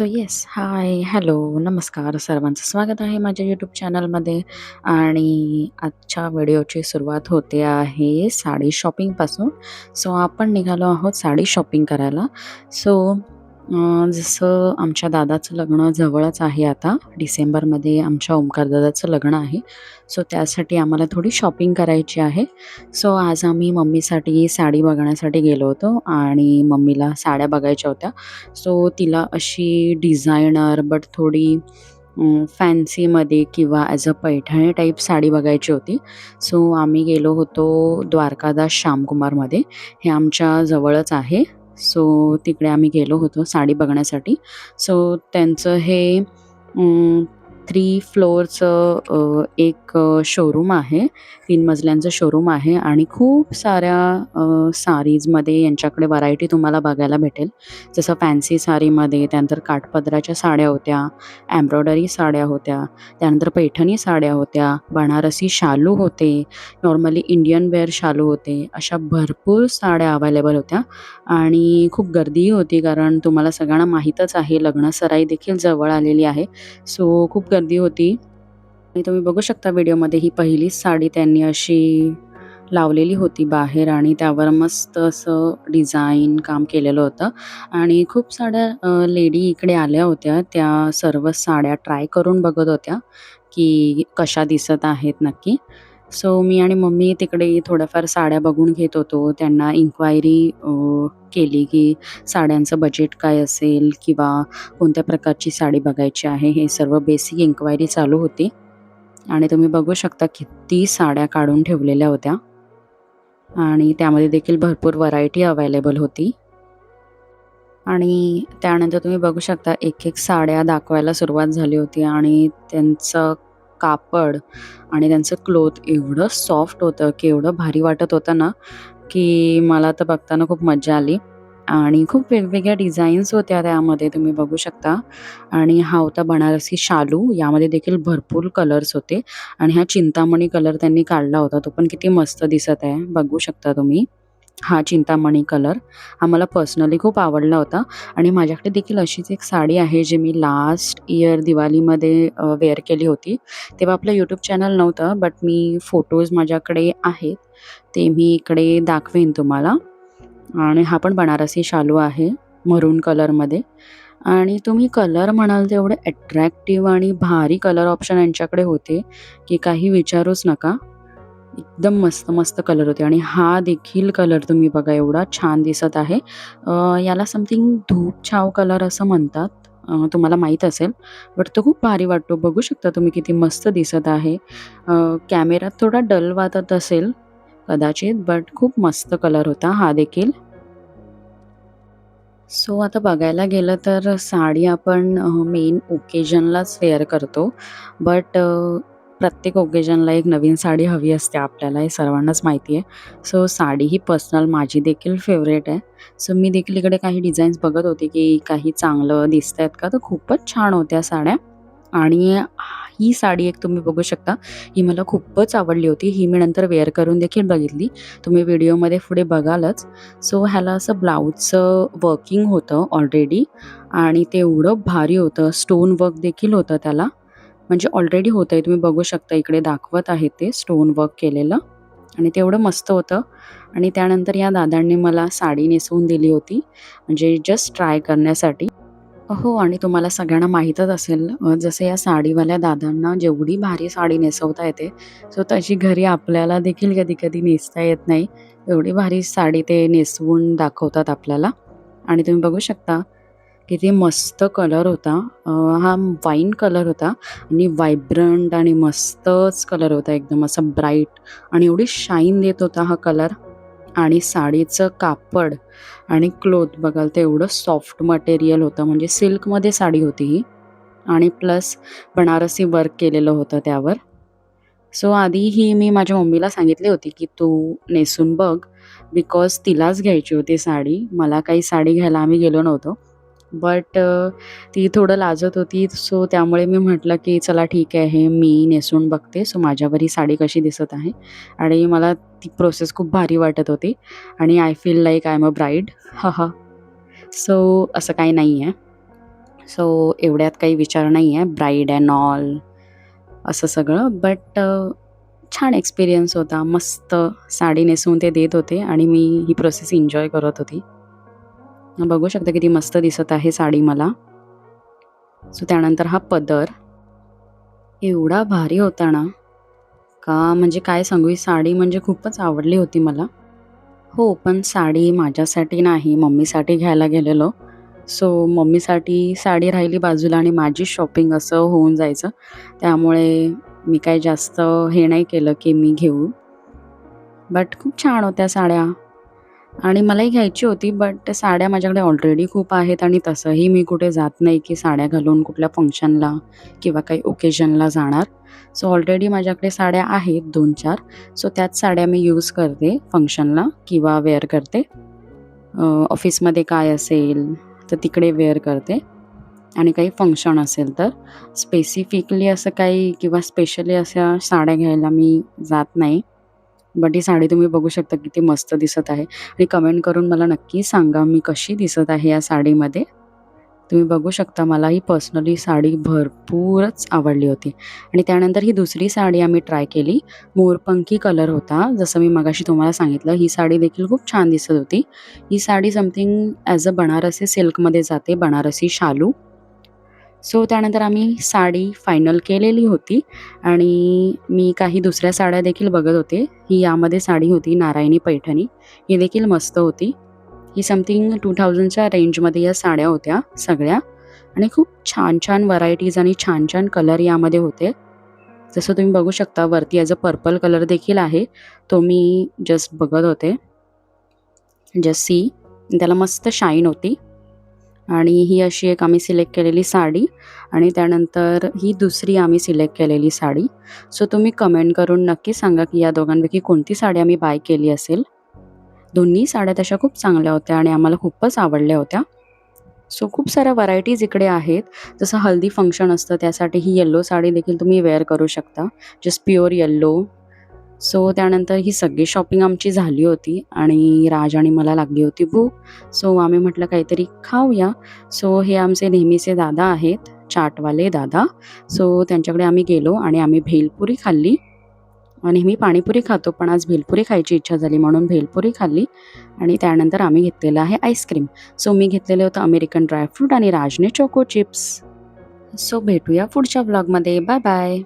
So yes hi hello नमस्कार सर्वांचं. स्वागत आहे माझ्या यूट्यूब चॅनलमध्ये आणि आजच्या व्हिडिओची सुरुवात होते आहे साडी शॉपिंगपासून सो आपण निघालो आहोत साडी शॉपिंग करायला. सो जसं आमच्या दादाचं लग्न जवळच आहे आता. डिसेंबरमध्ये आमच्या ओमकार दादाचं लग्न आहे. सो त्यासाठी आम्हाला थोडी शॉपिंग करायची आहे. सो आज आम्ही मम्मीसाठी साडी बघण्यासाठी गेलो होतो आणि मम्मीला साड्या बघायच्या होत्या. सो तिला अशी डिझायनर बट थोडी फॅन्सीमध्ये किंवा as a Paithani type sari बघायची होती. सो आम्ही गेलो होतो द्वारकादास श्यामकुमारमध्ये. हे आमच्या जवळच आहे. सो तिकडे आम्ही गेलो होतो साडी बघण्यासाठी. सो त्यांचं हे थ्री फ्लोअरचं एक एक शोरूम आहे. तीन मजल्यांचं शोरूम आहे आणि खूप साऱ्या सारीजमध्ये यांच्याकडे व्हरायटी तुम्हाला बघायला भेटेल. जसं फॅन्सी साडीमध्ये त्यानंतर काठपदराच्या साड्या होत्या एम्ब्रॉयडरी साड्या होत्या त्यानंतर पैठणी साड्या होत्या बनारसी शालू होते नॉर्मली इंडियन वेअर शालू होते अशा भरपूर साड्या अवेलेबल होत्या. आणि खूप गर्दीही होती कारण तुम्हाला सगळ्यांना माहीतच आहे लग्नसराई देखील जवळ आलेली आहे. सो खूप गर्दी होती. आणि तुम्ही बघू शकता व्हिडिओमध्ये ही पहिलीच साडी त्यांनी अशी लावलेली होती बाहेर आणि त्यावर मस्त असं डिझाईन काम केलेलं होतं. आणि खूप साड्या लेडी इकडे आल्या होत्या. त्या सर्व साड्या ट्राय करून बघत होत्या की कशा दिसत आहेत नक्की. सो मी आणि मम्मी तिकडे थोड्याफार साड्या बघून घेत होतो. त्यांना इन्क्वायरी केली की साड्यांचं बजेट काय असेल किंवा कोणत्या प्रकारची साडी बघायची आहे? हे सर्व बेसिक इन्क्वायरी चालू होती. आणि तुम्ही बघू शकता किती साड्या काढून ठेवलेल्या होत्या. आणि त्यामध्ये देखील भरपूर व्हरायटी अवेलेबल होती. आणि त्यानंतर तुम्ही बघू शकता एक एक साड्या दाखवायला सुरुवात झाली होती आणि त्यांचं कापड आणि त्यांचं क्लोथ एवढं सॉफ्ट होतं की एवढं भारी वाटत होतं ना की मला तर बघताना खूप मजा आली. आणि खूप वेगवेगळ्या डिझाईन्स होत्या त्यामध्ये तुम्ही बघू शकता. आणि हा होता बनारसी शालू यामध्ये देखील भरपूर कलर्स होते. आणि हा चिंतामणी कलर त्यांनी काढला होता तो पण किती मस्त दिसत आहे. बघू शकता तुम्ही. हा चिंतामणी कलर हा मला पर्सनली खूप आवडला होता. आणि माझ्याकडे देखील अशीच एक साडी आहे जी मी लास्ट इयर दिवाळीमध्ये वेअर केली होती. तेव्हा आपलं यूट्यूब चॅनल नव्हतं बट मी फोटोज माझ्याकडे आहेत. ते मी इकडे दाखवेन तुम्हाला. आणि हा पण बनारसी शालू आहे मरून कलरमध्ये आणि तुम्ही कलर म्हणाल तेवढे अट्रॅक्टिव्ह आणि भारी कलर ऑप्शन यांच्याकडे होते की काही विचारूच नका. एकदम मस्त मस्त कलर होते. आणि हा देखील कलर तुम्ही बघा एवढा छान दिसत आहे. याला समथिंग धूप छाव कलर असं म्हणतात. तुम्हाला माहीत असेल बट तो खूप भारी वाटतो. बघू शकता तुम्ही किती मस्त दिसत आहे. अ, कॅमेऱ्यात थोडा डल वाटत असेल कदाचित बट खूप मस्त कलर होता हा देखील. सो आता बघायला गेलं तर साडी आपण मेन ओकेजनलाच वेअर करतो. बट प्रत्येक ओकेजनला एक नवीन साडी हवी असते आपल्याला हे सर्वांनाच माहिती आहे. सो साडी ही पर्सनल माझी देखील फेवरेट आहे. सो मी देखील इकडे काही डिझाईन्स बघत होते की काही चांगलं दिसत आहेत का? तर खूपच छान होत्या साड्या. आणि ही साडी एक तुम्ही बघू शकता. ही मला खूपच आवडली होती. ही मी नंतर वेअर करून देखील बघितली. तुम्ही व्हिडिओमध्ये पुढे बघालच. सो ह्याला असं ब्लाऊजचं वर्किंग होतं ऑलरेडी आणि ते एवढं भारी होतं. स्टोन वर्क देखील होतं त्याला. म्हणजे ऑलरेडी होतं आहे तुम्ही बघू शकता इकडे दाखवत आहे ते स्टोन वर्क केलेलं. आणि ते एवढं मस्त होतं. आणि त्यानंतर या दादांनी मला साडी नेसवून दिली होती. म्हणजे जस्ट ट्राय करण्यासाठी. हो आणि तुम्हाला सगळ्यांना माहीतच असेल अ, जसं या साडीवाल्या दादांना जेवढी भारी साडी नेसवता येते सो तशी घरी आपल्याला देखील कधी कधी नेसता येत नाही. एवढी भारी साडी ते नेसवून दाखवतात आपल्याला. आणि तुम्ही बघू शकता किती मस्त कलर होता. अ, हा वाईन कलर होता आणि व्हायब्रंट आणि मस्तच कलर होता एकदम असा ब्राईट आणि एवढी शाईन देत होता हा कलर. आणि साडीचं कापड आणि क्लोथ बघाल तर एवढं सॉफ्ट मटेरियल होतं. म्हणजे सिल्कमध्ये साडी होती ही. आणि प्लस बनारसी वर्क केलेलं होतं त्यावर. सो आधी ही मी माझ्या मम्मीला सांगितली होती की तू नेसून बघ बिकॉज तिलाच घ्यायची होती साडी. मला काही साडी घ्यायला आम्ही गेलो नव्हतो. बट ती थोडं लाजत होती. सो त्यामुळे मी म्हटलं की चला ठीक आहे मी नेसून बघते. सो माझ्यावर ही साडी कशी दिसत आहे. आणि मला ती प्रोसेस खूप भारी वाटत होती. आणि I feel like I am a bride हा हा. सो असं काही नाही आहे सो एवढ्यात काही विचार नाही आहे ब्राईड अँड ऑल असं सगळं. बट छान एक्सपिरियन्स होता. मस्त साडी नेसून ते देत होते. आणि मी ही प्रोसेस एन्जॉय करत होती. बघू शकता किती मस्त दिसत आहे साडी मला. सो त्यानंतर हा पदर. एवढा भारी होता ना. का म्हणजे काय सांगू ही साडी म्हणजे खूपच आवडली होती मला. हो पण साडी माझ्यासाठी नाही मम्मीसाठी घ्यायला गेलेलो. सो मम्मीसाठी साडी राहिली बाजूला आणि माझी शॉपिंग असं होऊन जायचं. त्यामुळे मी काय जास्त हे नाही केलं की मी घेऊ. बट खूप छान होत्या साड्या. आणि मलाही घ्यायची होती बट साड्या माझ्याकडे ऑलरेडी खूप आहेत आणि तसंही मी कुठे जात नाही की साड्या घालून कुठल्या फंक्शनला किंवा काही ओकेजनला जाणार. सो ऑलरेडी माझ्याकडे साड्या आहेत दोन चार. सो त्याच साड्या मी यूज करते फंक्शनला किंवा वेअर करते. ऑफिसमध्ये काय असेल तर तिकडे वेअर करते. आणि काही फंक्शन असेल तर. स्पेसिफिकली असं काही किंवा स्पेशली अशा साड्या घ्यायला मी जात नाही. बट ही साडी तुम्ही बघू शकता किती मस्त दिसत आहे. आणि कमेंट करून मला नक्की सांगा मी कशी दिसत आहे या साडीमध्ये. तुम्ही बघू शकता मला ही पर्सनली साडी भरपूरच आवडली होती. आणि त्यानंतर ही दुसरी साडी आम्ही ट्राय केली. मोरपंखी कलर होता. जसं मी मगाशी तुम्हाला सांगितलं ही साडी देखील खूप छान दिसत होती. ही sari something as a Banarasi सिल्कमध्ये जाते बनारसी शालू. सो त्यानंतर आम्ही साडी फायनल केलेली होती. आणि मी काही दुसऱ्या साड्या देखील बघत होते. ही यामध्ये साडी होती नारायणी पैठणी. ही देखील मस्त होती. ही समथिंग टू थाउजंडच्या रेंजमध्ये या साड्या होत्या सगळ्या. आणि खूप छान छान व्हरायटीज आणि छान छान कलर यामध्ये होते. जसं तुम्ही बघू शकता वरती ॲज अ पर्पल कलर देखील आहे. तो मी जस्ट बघत होते. जस्ट सी त्याला मस्त शाईन होती. आणि ही अशी एक आम्ही सिलेक्ट केलेली साडी आणि त्यानंतर ही दुसरी आम्ही सिलेक्ट केलेली साडी. सो तुम्ही कमेंट करून नक्की सांगा की या दोघांपैकी कोणती साडी आम्ही बाय केली असेल. दोन्ही साड्या तशा खूप चांगल्या होत्या आणि आम्हाला खूपच आवडल्या होत्या. सो खूप साऱ्या व्हरायटीज इकडे आहेत. जसं हल्दी फंक्शन असतं त्यासाठी ही येल्लो साडी देखील तुम्ही वेअर करू शकता. जस्ट प्युअर येल्लो सो त्यानंतर ही सगळी शॉपिंग आमची झाली होती आणि राज आणि मला लागली होती भूक. सो आम्ही म्हटलं काहीतरी खाऊया. सो हे आमचे नेहमीचे दादा आहेत चाटवाले दादा. सो त्यांच्याकडे आम्ही गेलो आणि आम्ही भेलपुरी खाल्ली. नेहमी पाणीपुरी खातो पण आज भेलपुरी खायची इच्छा झाली म्हणून भेलपुरी खाल्ली. आणि त्यानंतर आम्ही घेतलेलं आहे आईस्क्रीम सो मी घेतलेलं होतं अमेरिकन ड्रायफ्रूट आणि राजने चोको चिप्स सो भेटूया पुढच्या ब्लॉगमध्ये बाय बाय